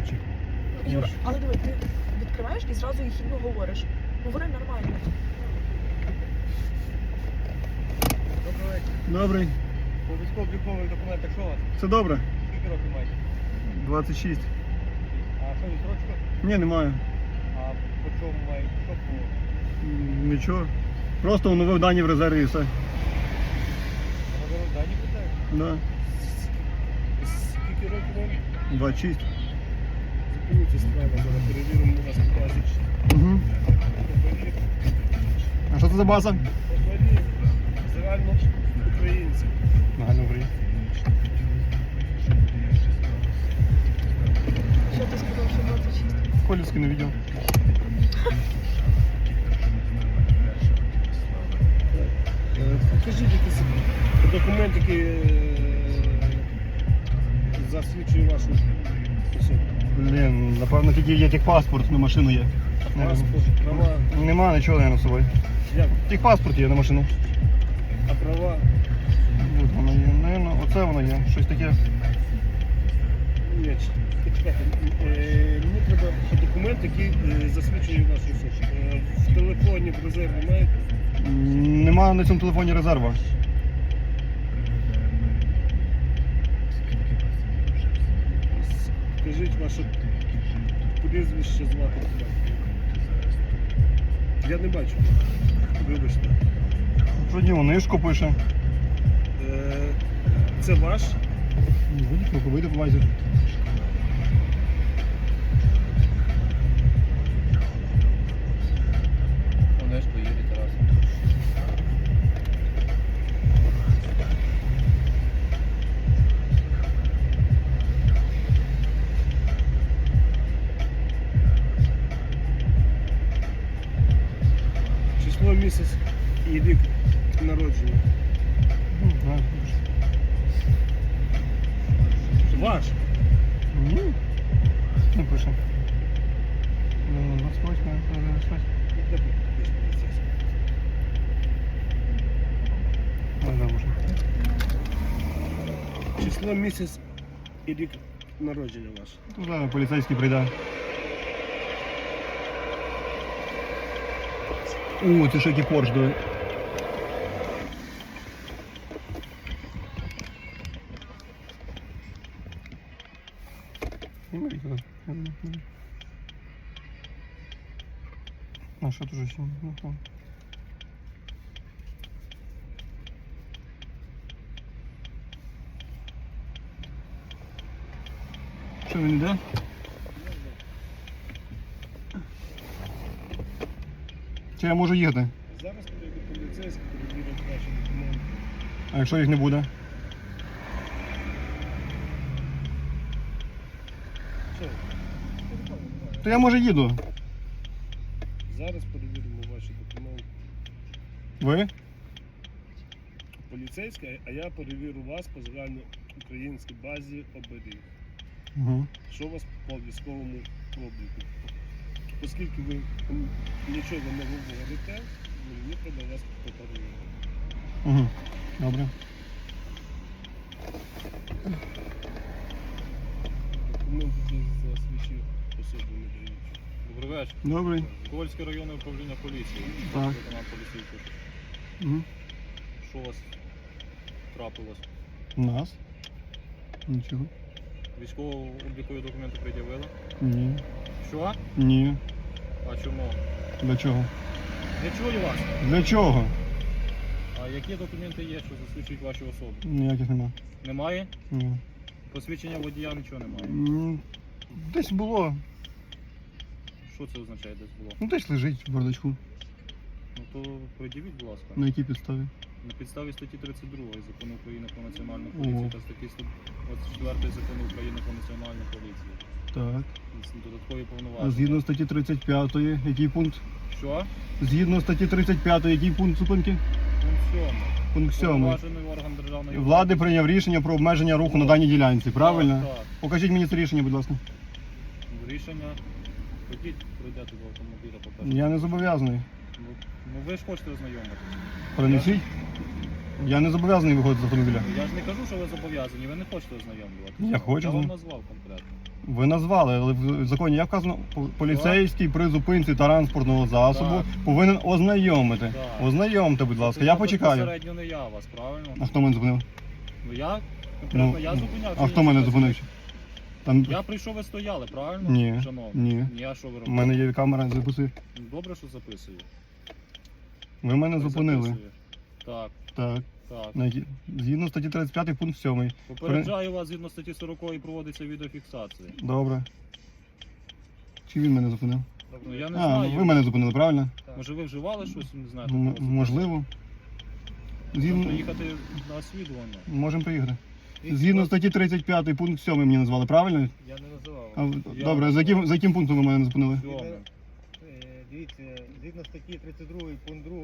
хлопчик. Юра, але диви, ти відкриваєш і зразу їхідно говориш. Говори нормально. Добрий вечір. Добрий. По військово-облікових документах що у вас? Все добре? Скільки років маєте? 26. А що відстрочка? Ні, немає. А по чому маєте? Що по... М, Нічого. Просто оновив дані в резерві і все. Можливо, дані питають? Да. Скільки років вам? 26. Зупиніться справа, зараз перевіримо у вас базі. Угу. А що це за база? поболі, загально українці. Нагально Україна. Що ти сказав, що 26? Колівський не відео. Е, Покажіть якийсь документ, який е, засвідчує вашу особу. Блін, напевно тільки є техпаспорт на машину є. Паспорт, права. Нема нічого я на собою. Як? Техпаспорт є на машину. А права? От воно є. Наверно, оце воно є. Щось таке. Ні. Е, Мені треба документ, який е, засвідчує вашу особу. Е, В телефоні в резерві маєте? М, Нема на цьому телефоні резерва. Скажіть ваше прізвище звати. Я не бачу. Вибачте. Що діло, нишку пише. Е, Це ваш? Вийдіть, ну вийде в базі. Число місяць і рік народження ваш. Тут зараз поліцейський прийде. О, це ще який порш диви. Знімай його. А що тут же сьогодні? Ну, там. Йде? Чи я можу їхати? Зараз прийде поліцейський, перевірять ваші документи. А якщо їх не буде? То я може їду. Зараз перевіримо ваші документи. Ви? Поліцейський, а я перевірю вас по загальноукраїнській базі оберіг. Угу. Що у вас по військовому обліку? Оскільки ви нічого не говорите, мені треба вас попередити. Угу. Добре. Документ, який засвідчує особу не дають. Добрий вечір. Добрий. Ковальське районне управління поліції. Так. Лейтенант. Угу. Що у вас трапилось? Нас? Нічого. Військово-облікові документи пред'явили? Ні. Що? Ні. А чому? Для чого? Не чую вас. Для чого? А які документи є, що засвідчують вашу особу? Ніяких нема. Немає? Ні. Посвідчення водія нічого немає. М, Десь було. Що це означає десь було? Ну десь лежить в бардачку. Ну то пред'явіть, будь ласка. На якій підставі? На підставі статті 32 закону України про національну поліцію Ого. та статті 124 закону України про національну поліцію. Так. Додаткові А повноваження. згідно статті 35, який пункт? Що? Згідно статті 35, який пункт зупинки? Пункт 7. Пункт 7. Повноважений орган державної Влади прийняв рішення про обмеження руху на даній ділянці, правильно? Так, так. Покажіть мені це рішення, будь ласка. Рішення. Ходіть, пройдете до автомобіля, покажете. Я не зобов'язаний. Ну, ну ви ж хочете ознайомитися. Принесіть. Я не зобов'язаний виходити з автомобіля. Я ж не кажу, що ви зобов'язані, ви не хочете ознайомлюватися. Я хочу, Я вам ну. назвав конкретно. Ви назвали, але в законі як вказано, по- поліцейський при зупинці транспортного засобу Так. повинен ознайомити. Так. Ознайомте, будь ласка, я почекаю. Безпосередньо не я вас, правильно? А хто мене зупинив? Ну я? Ну, я зупиняв. а хто мене зупинив? Там Я прийшов, ви стояли, правильно? Ні, Шановний? ні. А що ви у робите? мене є камера записує. Добре, що записую. Ви мене Ви зупинили. Так, Так. так. На які- Згідно статті 35 пункт 7. Попереджаю вас згідно статті 40 проводиться відеофіксація. Добре. Чи він мене зупинив? Ну я не А, знаю. ви мене зупинили, правильно? Може ви вживали щось, не знаю. М- можливо. Згідно... Поїхати на освідування. Можемо приїхати. Згідно статті 35 пункт 7 мені назвали, правильно? Я не називав. А, Я- добре, за яким, за яким пунктом ви мене зупинили? Е, Дивіться, згідно статті 32 пункт 2.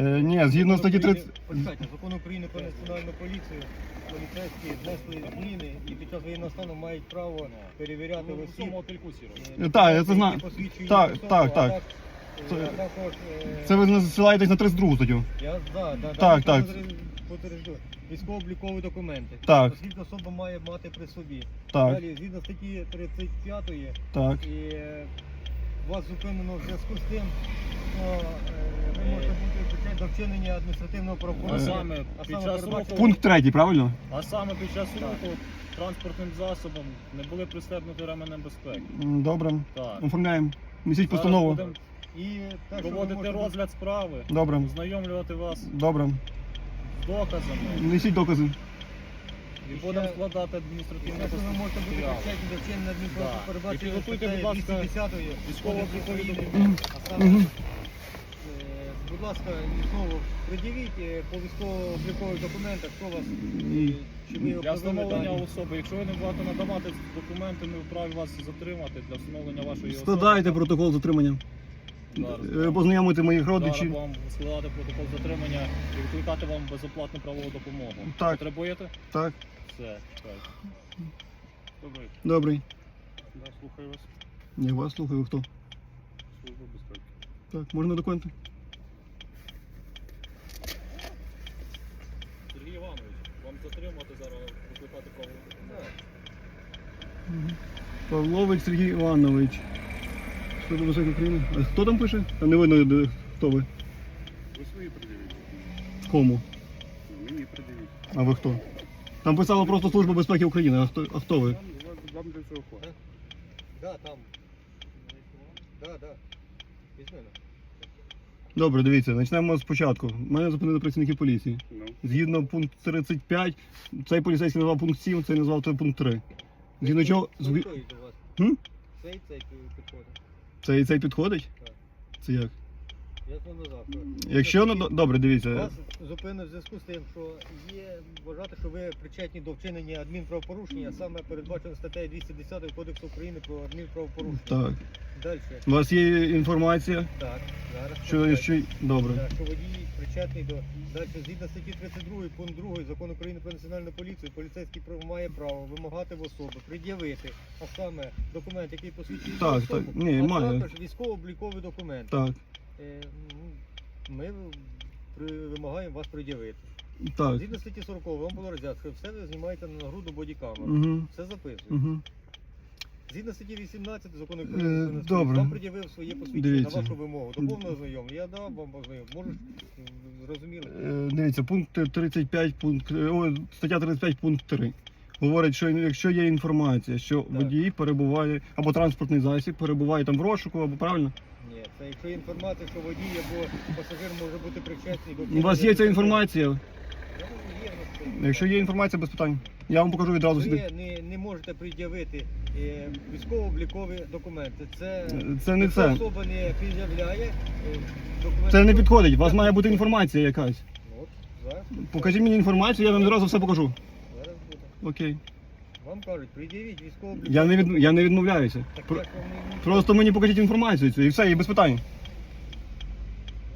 Е, ні, згідно статті 30. Почекайте, закон України про національну поліцію, поліцейські внесли зміни і під час воєнного стану мають право перевіряти Ну, в опільку сіро. е, Так, я це які знаю. посвідчують Так, особу, так, а так. так, е, Це- а також, е, Це ви насилаєтесь на 32 статтю. Я да, да, Так, да, так. Потверджу. Військово-облікові документи. Так. Оскільки особа має мати при собі. Так, Далі, згідно статті 35 так. і е, вас зупинено в зв'язку з тим, що е, ви можете бути причетні до вчинення адміністративного А правопорушення. саме А під саме час передбачено- руху, Пункт 3, правильно? а саме під час руху транспортним засобом не були пристебнуті ременем безпеки. М, Добре. Так. Оформляємо. Несіть Зараз постанову. будемо І те, що ви проводити можете розгляд справи, Добре. ознайомлювати вас Добре. Доказами Несіть докази. і будемо складати адміністративне ви можете бути матеріал. причетні до вчинення Да. адмінправопорушення, І передбачено підготуйте, будь ласка, 210 військово-облікові документи. А саме, Мгм. е, будь ласка, і знову приділіть е, по військово-облікових документах, у вас І- е, чи ви Для встановлення дані. особи, якщо ви не будете надавати документи, ми вправі вас затримати для встановлення вашої особи. Складайте протокол затримання. Е, Познайомити моїх родичів. вам складати протокол затримання і викликати вам безоплатну правову допомогу. Так. Потребуєте? Так, Все, так. Добре, добрий. да, слухаю вас. Я вас слухаю, хто? Служба безпеки. Так, можна документи? Сергій Іванович, вам затримати зараз, викликати правову допомогу. Павлович Сергій Іванович. Служба безпеки України. А хто там пише? Та не видно, де- хто ви. Ви свої приділіть. Кому? Мені приділіть. А ви хто? Там писало просто Служба безпеки України. А хто, а хто ви? Вам для цього хватить. Да, там. Да, да. Візьми. Добре, дивіться, почнемо спочатку. Мене зупинили працівники поліції. Ну. Згідно пункт 35, цей поліцейський назвав пункт 7, цей назвав той пункт 3. Згідно чого. згі- до вас? М? Цей, цей підходить. Цей цей підходить? Так. Це як? Я вам назад. Якщо ну до- добре, дивіться. Вас зупинив в зв'язку з тим, що є вважати, що ви причетні до вчинення адмінправопорушення, а саме передбачено статтею 210 Кодексу України про адмінправопорушення. Так. Далі. У вас є інформація, Так, зараз. що, що добре. Так, що водій причетний до далі згідно статті 32 пункт 2 закону України про національну поліцію, поліцейський прав- має право вимагати в особи, пред'явити, а саме документ, який посвідчує Так, особу, так, ні, а має. також військово-обліковий документ. Так, Ми вимагаємо вас пред'явити. так. Згідно статті 40 вам було роз'яснено, все ви знімаєте на груду бодікамеру. Угу. Все записується. Угу. Згідно статті 18 закону Е, України національну вам пред'явив своє посвідчення Дивіться. на вашу вимогу. До повного знайомлення. Я дав вам ознайом. Можеш зрозуміли? Е, Дивіться, пункт 35, пункт, е, о, стаття 35, пункт 3. Говорить, що якщо є інформація, що водій перебуває, або транспортний засіб перебуває там в розшуку, або правильно? Ні, це якщо інформація, що водій або пасажир може бути причетний до У вас є ця інформація? Я є в нас це. Якщо є інформація, без питань. Я вам покажу відразу ви не, не можете пред'явити е, військово-облікові документи. Це, Це не якщо це. особа не пред'являє е, документи. Це не підходить. У вас має бути інформація якась. Ну, От, зараз, Покажіть мені інформацію, я вам відразу все покажу. зараз буде. Окей. Вам кажуть, пред'явіть військово-облікові Я не від я не відмовляюся. Так Про- як вам не- не- Просто мені покажіть інформацію цю і все, і без питань.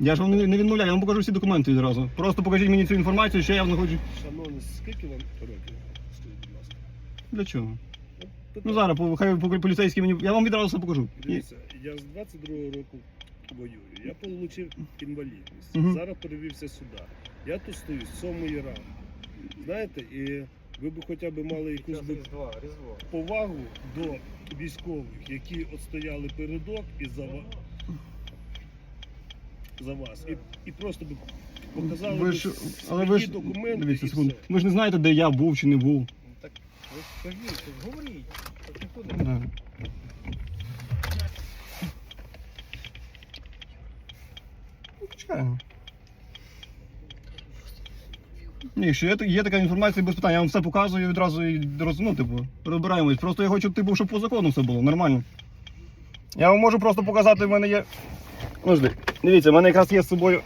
Я ж вам не не відмовляю, я вам покажу всі документи відразу. Просто покажіть мені цю інформацію, що я знаходжу. Шановний, скільки вам років? Скажіть, будь ласка. Для чого? Ну зараз по- хай по- поліцейські мені. Я вам відразу все покажу. І- Дивіться, я з 22-го року воюю. Я отримав інвалідність. Мгм. Зараз перевівся сюди. Я тут стою з сьомої ранку. Знаєте, і Ви б хоча б мали якусь би Різдва, Різдво. повагу до військових, які от стояли передок і за, ва- за вас. І, і просто б показали Ви б ж, але ви ж, документи дивіться, і секунду. все. Ви ж не знаєте, де я був чи не був. Ну, Так, ви ж говоріть. Так Да. Ну, Почекаємо. Ні, якщо є, є така інформація без питань, я вам все показую і відразу і роз, ну, типу, розбираємось. Просто я хочу, типу, щоб по закону все було, нормально. Я вам можу просто показати, в мене є. Ну, жди. Дивіться, в мене якраз є з собою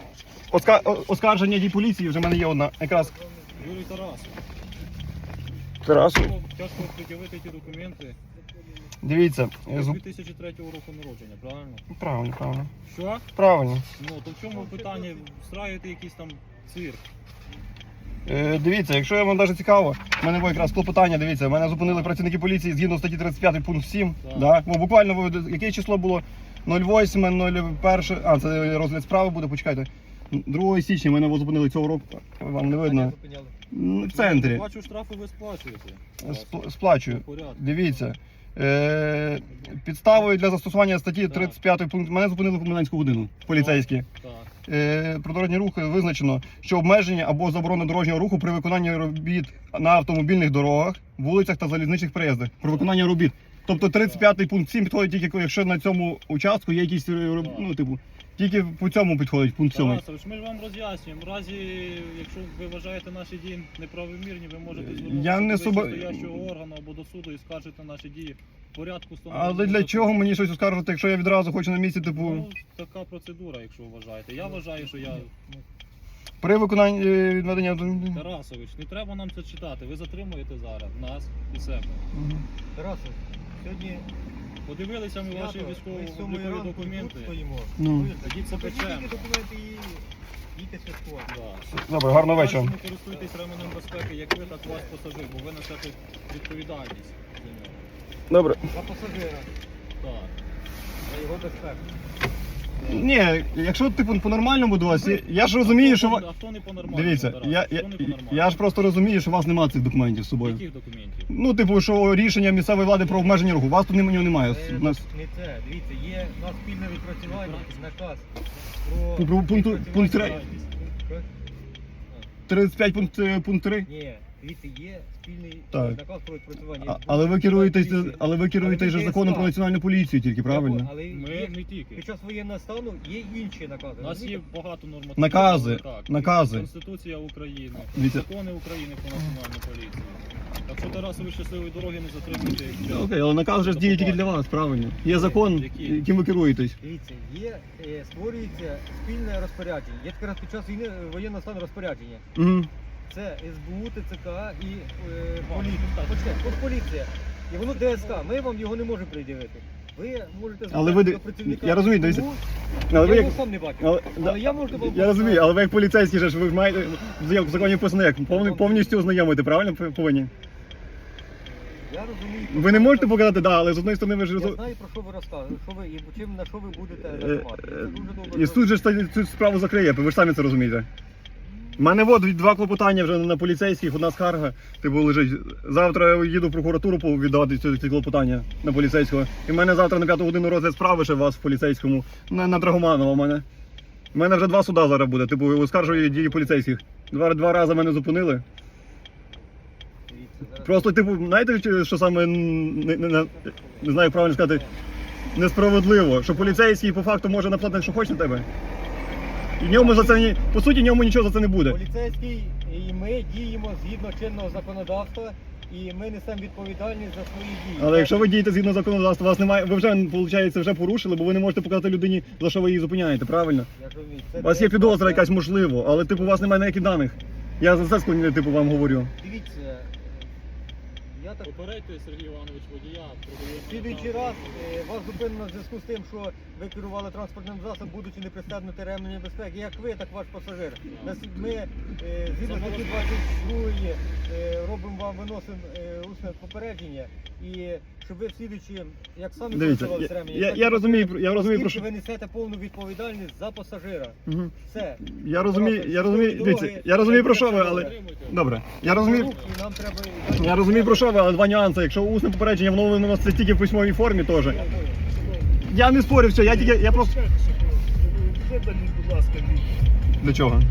оска... о- оскарження дій поліції, вже в мене є одна. Якраз Юрій Тарас, Тарасу. тяжко пред'явити ті документи Дивіться. з зу- 2003 року народження, правильно? Правильно, правильно. Що? Правильно. Ну, то в чому питання встраювати якийсь там цирк? Е, дивіться, якщо вам навіть цікаво, в мене було якраз клопотання, дивіться, мене зупинили працівники поліції згідно статті 35 пункт 7. Так. Да? Ну, буквально яке число було? 08, 01, а це розгляд справи буде, почекайте. 2 січня мене зупинили цього року, вам не видно. В центрі. Бачу, штрафи ви сплачуєте. Сп- Сплачую. Дивіться. Е, підставою для застосування статті 35 пункт мене зупинили в комендантську годину поліцейські. Так. Е, про дорожні рухи визначено, що обмеження або заборона дорожнього руху при виконанні робіт на автомобільних дорогах, вулицях та залізничних приїздах. Про виконання робіт. Тобто 35 пункт 7 підходить тільки, якщо на цьому участку є якісь е, ну, типу, тільки по цьому підходить пункт 7. Тарасович, ми ж вам роз'яснюємо. В разі, якщо ви вважаєте наші дії неправомірні, ви можете звернутися я не до суба- вищестоящого органу або до суду і скажете наші дії в порядку встановленого Але для законом. чого мені щось оскаржувати, якщо я відразу хочу на місці, типу, Ну, така процедура, якщо вважаєте. Я вважаю, що я при виконанні е, відведення автомобіля. Тарасович, не треба нам це читати. Ви затримуєте зараз нас і себе. Мгм. Тарасов, сьогодні Подивилися ми ваші військово-облікові документи. Ну. Тоді це. Да. Добре, гарного вечора. Користуйтесь ременем безпеки, як ви, так вас пасажир, бо ви несете відповідальність за нього. Добре. За пасажира, Так. за його безпеку. Ні, якщо типу по-нормальному до вас, я- я ж розумію, що А ва- хто- А хто не по-нормальному? Дивіться, Тарас? я, Хто не по-нормальному? я ж просто розумію, що у вас немає цих документів з собою. Яких документів? Ну, типу, що рішення місцевої влади про обмеження руху. У вас тут нема- нього немає. Е, У нас Не це, дивіться, є у нас спільне відпрацювання, наказ про про пункту- пункт три. діяльності. Що? 35 пункт, е, пункт 3. Ні, дивіться, є спільний Так. наказ про відпрацювання. А, але ви керуєтесь, Поліції. але ви керуєтесь же законом про національну поліцію, тільки правильно. Але Ми є, не тільки. під час воєнного стану є інші накази. У нас є розумієте? багато нормативних. Накази, так. накази. Конституція України, закони України про національну поліцію. Так що Тарасові щасливої дороги не затримуйте. час. Окей, але наказ вже діє тільки для вас, правильно. Є закон, Які? яким ви керуєтесь. Дивіться, є, е, створюється спільне розпорядження. Є якраз під час війни е, воєнного стану розпорядження. Угу. Це СБУ, ТЦК і е, поліція. так. От поліція. І воно ДСК. Ми вам його не можемо пред'явити. Ви можете Але ви ди- працівника я розумію, дивіться. Я Але ви як. його сам не бачив. Але, Але да, я можу вам я розумію, але ви як поліцейські же ж ви ж маєте в законі вписано як повні- повністю ознайомити, правильно повинні? Я розумію. Ви не можете показати, да, але з одної сторони ви ж Я знаю, про що ви розказуєте, що ви і чим на що ви будете Е, реагувати. Е, це дуже добре І суд же ж та- цю справу закриє, ви ж самі це розумієте. У мене от два клопотання вже на поліцейських, одна скарга, типу лежить. Завтра я їду в прокуратуру віддавати ці, клопотання на поліцейського. І в мене завтра на п'яту годину розгляд справи ще вас в поліцейському. На, на Драгоманова у мене. У мене вже два суда зараз буде, типу, оскаржую дії поліцейських. Два, два рази мене зупинили. Просто, типу, знаєте, що саме не, не, не, не знаю, як правильно сказати, несправедливо, що поліцейський по факту може наплатити, що хоче на тебе. І ньому за це ні, по суті, ньому нічого за це не буде. Поліцейський і ми діємо згідно чинного законодавства, і ми несемо відповідальність за свої дії. Але якщо ви дієте згідно законодавства, вас немає, ви вже виходить, вже порушили, бо ви не можете показати людині, за що ви її зупиняєте, правильно? Я ж розумію, це У вас є десь- підозра якась можливо, але типу у вас немає ніяких даних. Я за це склонний, типу, вам говорю. Дивіться, кілометрах. Попередьте, Сергій Іванович, водія. Слідуючий раз е, вас зупинено в зв'язку з тим, що ви керували транспортним засобом, будучи не пристегнути ремені безпеки. Як ви, так ваш пасажир. Нас- Ми е, згідно статті 22 е, робимо вам, виносимо е, усне попередження. І щоб ви в як самі Дивіться, користувалися я, я, так я розумію, про- я розумію, про що. ви несете повну відповідальність за пасажира. Мгм. Все. Я розумію, я розумію, дивіться, я розумію про що ви, але. Добре. Я розумію, Нам треба... я розумію про що ви, два нюанси. Якщо усне попередження, воно виноситься тільки в письмовій формі теж. Я не спорю, все, я тільки. Я просто. Видаліть, чого?